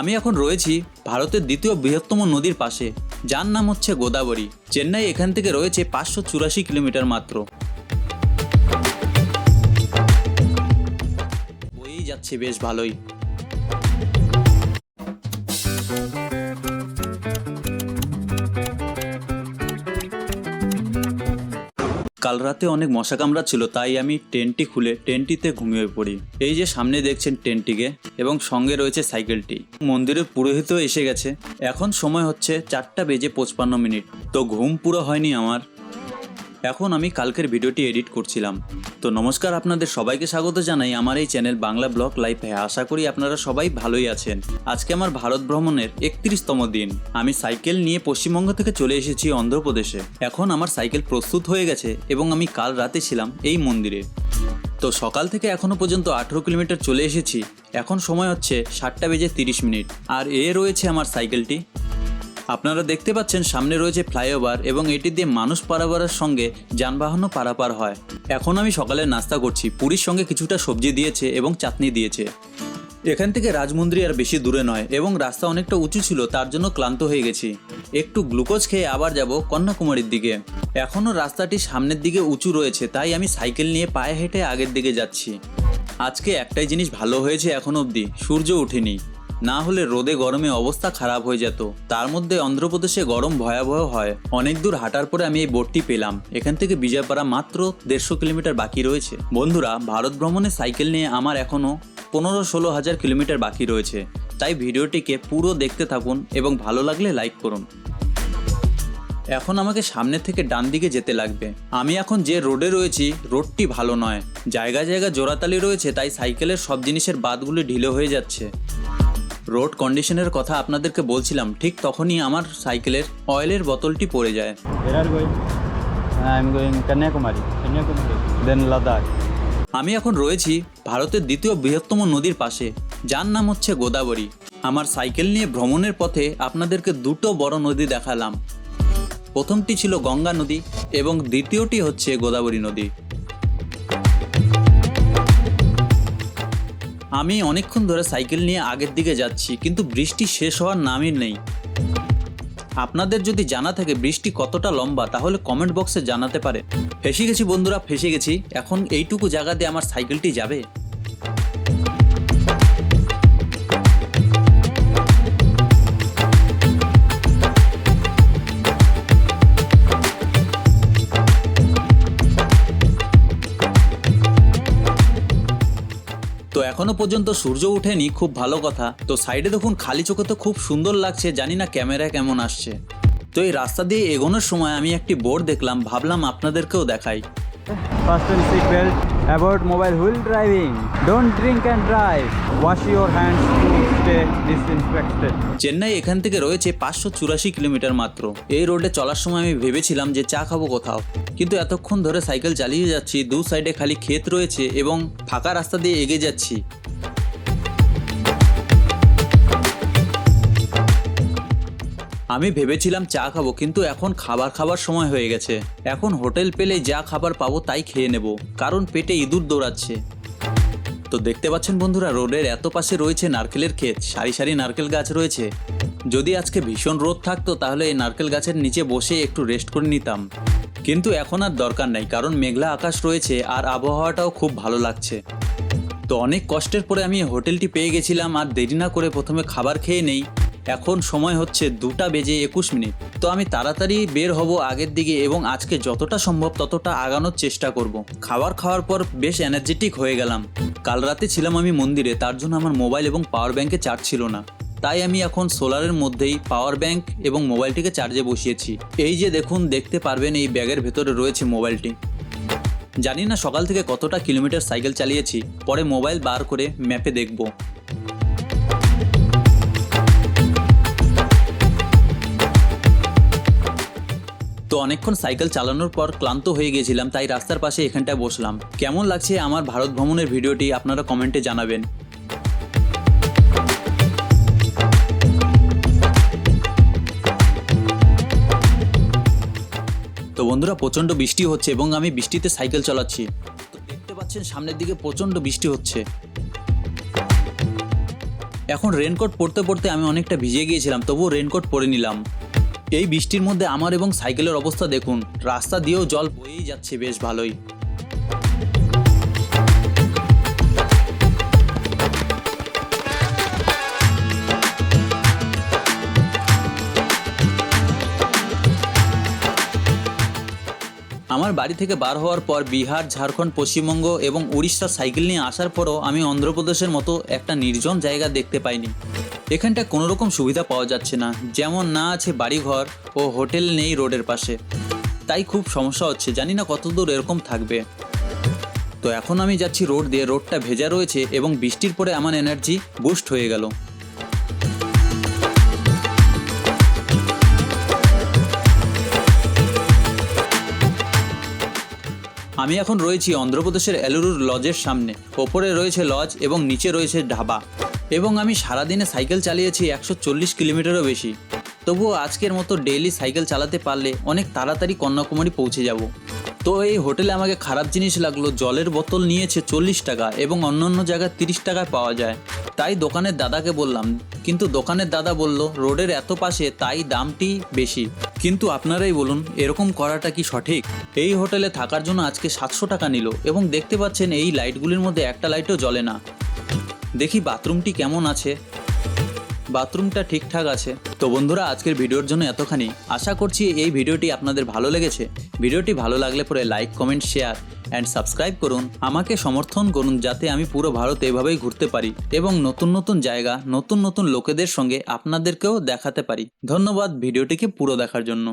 আমি এখন রয়েছি ভারতের দ্বিতীয় বৃহত্তম নদীর পাশে, যার নাম হচ্ছে গোদাবরী। চেন্নাই এখান থেকে রয়েছে পাঁচশো চুরাশি কিলোমিটার মাত্র। বয়েই যাচ্ছে বেশ ভালোই। কাল রাতে অনেক মশা কামড়া ছিল, তাই আমি টেন্টটি খুলে টেন্টটিতে ঘুমিয়ে পড়ি। এই যে সামনে দেখছেন টেন্টটিকে এবং সঙ্গে রয়েছে সাইকেলটি। মন্দিরের পুরোহিত এসে গেছে। এখন সময় হচ্ছে চারটা বেজে পঁচপান্ন মিনিট। তো ঘুম পুরো হয়নি আমার। এখন আমি কালকের ভিডিওটি এডিট করছিলাম। তো নমস্কার আপনাদের সবাইকে স্বাগত জানাই আমার এই চ্যানেল বাংলা ব্লগ লাইফে আশা করি আপনারা সবাই ভালোই আছেন। আজকে আমার ভারত ভ্রমণের একত্রিশতম দিন। আমি সাইকেল নিয়ে পশ্চিমবঙ্গ থেকে চলে এসেছি অন্ধ্রপ্রদেশে। এখন আমার সাইকেল প্রস্তুত হয়ে গেছে এবং আমি কাল রাতে ছিলাম এই মন্দিরে। তো সকাল থেকে এখনও পর্যন্ত আঠেরো কিলোমিটার চলে এসেছি। এখন সময় হচ্ছে সাতটা বেজে তিরিশ মিনিট। আর এ রয়েছে আমার সাইকেলটি। আপনারা দেখতে পাচ্ছেন সামনে রয়েছে ফ্লাইওভার এবং এটি দিয়ে মানুষ পারাপারের সঙ্গে যানবাহনও পারাপার হয়। এখন আমি সকালে নাস্তা করছি। পুরীর সঙ্গে কিছুটা সবজি দিয়েছে এবং চাটনি দিয়েছে। এখান থেকে রাজমন্দির আর বেশি দূরে নয় এবং রাস্তা অনেকটা উঁচু ছিল, তার জন্য ক্লান্ত হয়ে গেছি। একটু গ্লুকোজ খেয়ে আবার যাব কন্যাকুমারীর দিকে। এখনও রাস্তাটি সামনের দিকে উঁচু রয়েছে, তাই আমি সাইকেল নিয়ে পায়ে হেঁটে আগের দিকে যাচ্ছি। আজকে একটাই জিনিস ভালো হয়েছে এখন অবধি, সূর্য ওঠেনি। না হলে রোদে গরমে অবস্থা খারাপ হয়ে যেত। তার মধ্যে অন্ধ্রপ্রদেশে গরম ভয়াবহ হয়। অনেক দূর হাঁটার পরে আমি এই বোটটি পেলাম। এখান থেকে বিজয়পাড়া মাত্র দেড়শো কিলোমিটার বাকি রয়েছে। বন্ধুরা, ভারত ভ্রমণে সাইকেল নিয়ে আমার এখনও পনেরো ষোলো হাজার কিলোমিটার বাকি রয়েছে। তাই ভিডিওটিকে পুরো দেখতে থাকুন এবং ভালো লাগলে লাইক করুন। এখন আমাকে সামনে থেকে ডান দিকে যেতে লাগবে। আমি এখন যে রোডে রয়েছি, রোডটি ভালো নয়। জায়গা জায়গা জোড়াতালি রয়েছে, তাই সাইকেলের সব জিনিসের বাদগুলি ঢিলে হয়ে যাচ্ছে। রোড কন্ডিশনের কথা আপনাদেরকে বলছিলাম ঠিক তখনই আমার সাইকেলের অয়েলের বোতলটি পড়ে যায়. Kanyakumari. Then Ladakh. আমি এখন রয়েছি ভারতের দ্বিতীয় বৃহত্তম নদীর পাশে যার নাম হচ্ছে গোদাবরী আমার সাইকেল নিয়ে ভ্রমণের পথে আপনাদেরকে দুটো বড় নদী দেখালাম প্রথমটি ছিল গঙ্গা নদী এবং দ্বিতীয়টি হচ্ছে গোদাবরী নদী আমি অনেকক্ষণ ধরে সাইকেল নিয়ে আগের দিকে যাচ্ছি, কিন্তু বৃষ্টি শেষ হওয়ার নামই নেই। আপনাদের যদি জানা থাকে বৃষ্টি কতটা লম্বা, তাহলে কমেন্ট বক্সে জানাতে পারে ফেসে গেছি বন্ধুরা, ফেসে গেছি। এখন এইটুকু জায়গা দিয়ে আমার সাইকেলটি যাবে? এখনও পর্যন্ত সূর্য ওঠেনি, খুব ভালো কথা। তো সাইডে দেখুন, খালি চোখে তো খুব সুন্দর লাগছে, জানি না ক্যামেরা কেমন আসছে। তো এই রাস্তা দিয়ে এগোনোর সময় আমি একটি বোর্ড দেখলাম, ভাবলাম আপনাদেরকেও দেখাই। Fasten seat belt. avoid mobile wheel driving. Don't drink and drive. Wash your hands. Chennai এখান থেকে রয়েছে পাঁচশো চুরাশি কিলোমিটার মাত্র এই রোডে চলার সময় আমি ভেবেছিলাম যে চা খাব কোথাও কিন্তু এতক্ষণ ধরে সাইকেল চালিয়ে যাচ্ছি, দু সাইডে খালি ক্ষেত রয়েছে এবং ফাঁকা রাস্তা দিয়ে এগিয়ে যাচ্ছি আমি ভেবেছিলাম চা খাব, কিন্তু এখন খাবার খাবার সময় হয়ে গেছে। এখন হোটেল পেলে যা খাবার পাবো তাই খেয়ে নেব, কারণ পেটে ইঁদুর দৌড়াচ্ছে। তো দেখতে পাচ্ছেন বন্ধুরা, রোডের এত পাশে রয়েছে নারকেলের ক্ষেত, সারি সারি নারকেল গাছ রয়েছে। যদি আজকে ভীষণ রোদ থাকতো, তাহলে এই নারকেল গাছের নিচে বসে একটু রেস্ট করে নিতাম। কিন্তু এখন আর দরকার নেই, কারণ মেঘলা আকাশ রয়েছে আর আবহাওয়াটাও খুব ভালো লাগছে। তো অনেক কষ্টের পরে আমি হোটেলটি পেয়ে গেছিলাম, আর দেরি না করে প্রথমে খাবার খেয়ে নেই। এখন সময় হচ্ছে দুটা বেজে একুশ মিনিট। তো আমি তাড়াতাড়ি বের হব আগের দিকে এবং আজকে যতটা সম্ভব ততটা আগানোর চেষ্টা করব। খাবার খাওয়ার পর বেশ এনার্জেটিক হয়ে গেলাম। কাল রাতে ছিলাম আমি মন্দিরে, তার জন্য আমার মোবাইল এবং পাওয়ার ব্যাংকে চার্জ ছিল না। তাই আমি এখন সোলারের মধ্যেই পাওয়ার ব্যাংক এবং মোবাইলটিকে চার্জে বসিয়েছি। এই যে দেখুন, দেখতে পারবেন এই ব্যাগের ভেতরে রয়েছে মোবাইলটি জানি না সকাল থেকে কতটা কিলোমিটার সাইকেল চালিয়েছি, পরে মোবাইল বার করে ম্যাপে দেখব। তো অনেকক্ষণ সাইকেল চালানোর পর ক্লান্ত হয়ে গিয়েছিলাম তাই রাস্তার পাশে এখানটায় বসলাম। কেমন লাগছে আমার ভারত ভ্রমণের ভিডিওটি আপনারা কমেন্টে জানাবেন। তো বন্ধুরা, প্রচণ্ড বৃষ্টি হচ্ছে এবং আমি বৃষ্টিতে সাইকেল চালাচ্ছি। তো দেখতে পাচ্ছেন সামনের দিকে প্রচণ্ড বৃষ্টি হচ্ছে। এখন রেনকোট পরতে পরতে আমি অনেকটা ভিজে গিয়েছিলাম, তবুও রেনকোট পরে নিলাম। এই বৃষ্টির মধ্যে আমার এবং সাইকেলের অবস্থা দেখুন। রাস্তা দিয়েও জল বয়েই যাচ্ছে বেশ ভালোই। আমার বাড়ি থেকে বার হওয়ার পর বিহার, ঝাড়খণ্ড, পশ্চিমবঙ্গ এবং উড়িষ্যার সাইকেল নিয়ে আসার পরও আমি অন্ধ্রপ্রদেশের মতো একটা নির্জন জায়গা দেখতে পাইনি। এখানটা কোনো রকম সুবিধা পাওয়া যাচ্ছে না। যেমন না আছে বাড়িঘর ও হোটেল নেই রোডের পাশে। তাই খুব সমস্যা হচ্ছে, জানি না কতদূর এরকম থাকবে। তো এখন আমি যাচ্ছি রোড দিয়ে। রোডটা ভেজা রয়েছে এবং বৃষ্টির পরে আমার এনার্জি বুস্ট হয়ে গেল। আমি এখন রয়েছি অন্ধ্রপ্রদেশের এলুরুর লজের সামনে। ওপরে রয়েছে লজ এবং নিচে রয়েছে ঢাবা। এবং আমি সারাদিনে সাইকেল চালিয়েছি একশো চল্লিশ কিলোমিটারও বেশি। তবুও আজকের মতো ডেইলি সাইকেল চালাতে পারলে অনেক তাড়াতাড়ি কন্যাকুমারী পৌঁছে যাব। তো এই হোটেলে আমাকে খারাপ জিনিস লাগল, জলের বোতল নিয়েছে চল্লিশ টাকা এবং অন্য অন্য জায়গায় তিরিশ টাকায় পাওয়া যায়। তাই দোকানের দাদাকে বললাম, কিন্তু দোকানের দাদা বলল, রোডের এত পাশে তাই দামটি বেশি। কিন্তু আপনারাই বলুন, এরকম করাটা কি সঠিক? এই হোটেলে থাকার জন্য আজকে সাতশো টাকা নিল এবং দেখতে পাচ্ছেন এই লাইটগুলির মধ্যে একটা লাইটও জ্বলে না। দেখি বাথরুমটি কেমন আছে। বাথরুমটা ঠিকঠাক আছে। তো বন্ধুরা, আজকের ভিডিওর জন্য এতখানি। আশা করছি এই ভিডিওটি আপনাদের ভালো লেগেছে। ভিডিওটি ভালো লাগলে পরে like comment share and subscribe করুন। আমাকে সমর্থন করুন যাতে আমি পুরো ভারত এভাবেই ঘুরতে পারি এবং নতুন নতুন জায়গা, নতুন নতুন লোকেদের সঙ্গে আপনাদেরকেও দেখাতে পারি। ধন্যবাদ ভিডিওটিকে পুরো দেখার জন্য।